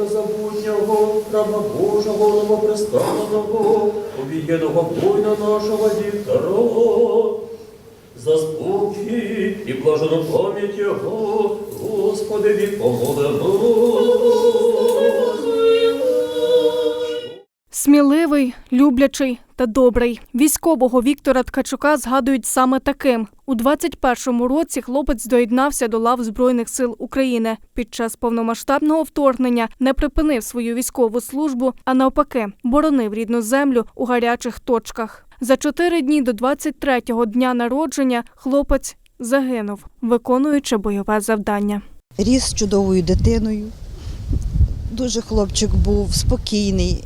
незабутнього, раба Божого новоприставленого, обієного буйна нашого Віктора. За спокій і блажену пам'ять Його, Господи, помолимо. Сміливий, люблячий та добрий. Військового Віктора Ткачука згадують саме таким. У 21-му році хлопець доєднався до лав Збройних сил України. Під час повномасштабного вторгнення не припинив свою військову службу, а навпаки, боронив рідну землю у гарячих точках. За чотири дні до 23-го дня народження хлопець загинув, виконуючи бойове завдання. Ріс чудовою дитиною. Дуже хлопчик був спокійний,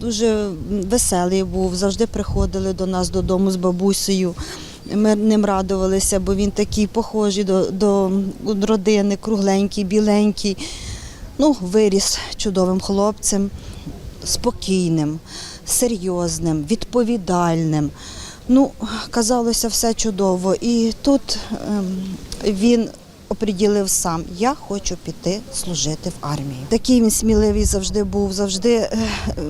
дуже веселий був. Завжди приходили до нас додому з бабусею. Ми ним радувалися, бо він такий похожий до, до родини, кругленький, біленький. Ну, виріс чудовим хлопцем, спокійним, серйозним, відповідальним. Ну, казалося, все чудово. І тут ем, він оприділив сам, я хочу піти служити в армії. Такий він сміливий завжди був, завжди, е,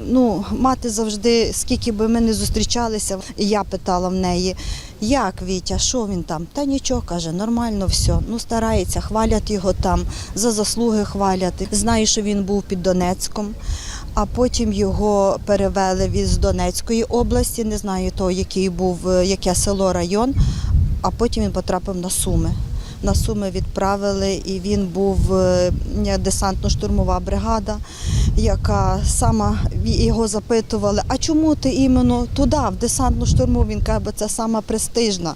ну, мати завжди, скільки би ми не зустрічалися, я питала в неї, як Вітя, що він там? Та нічого, каже, нормально все. Ну, старається, хвалять його там, за заслуги хвалять. Знаю, що він був під Донецьком. А потім його перевели від Донецької області, не знаю того, який був, е, яке село, район, а потім він потрапив на Суми. На Суми відправили, і він був е, десантно-штурмова бригада, яка сама його запитували, а чому ти іменно туди, в десантну штурму? Він каже, бо це сама престижна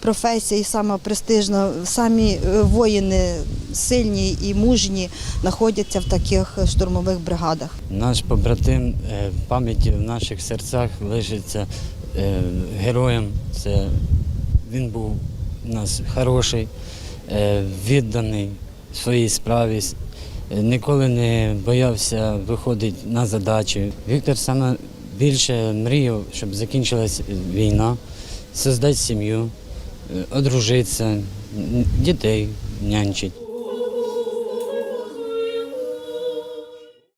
професія і сама престижна. Самі е, воїни сильні і мужні знаходяться в таких штурмових бригадах. Наш побратим е, в пам'яті в наших серцях лишиться е, героєм. Це він був у нас хороший, е, відданий своїй справі, е, ніколи не боявся виходити на задачі. Віктор саме більше мріяв, щоб закінчилась війна, создати сім'ю, е, одружитися, дітей нянчить.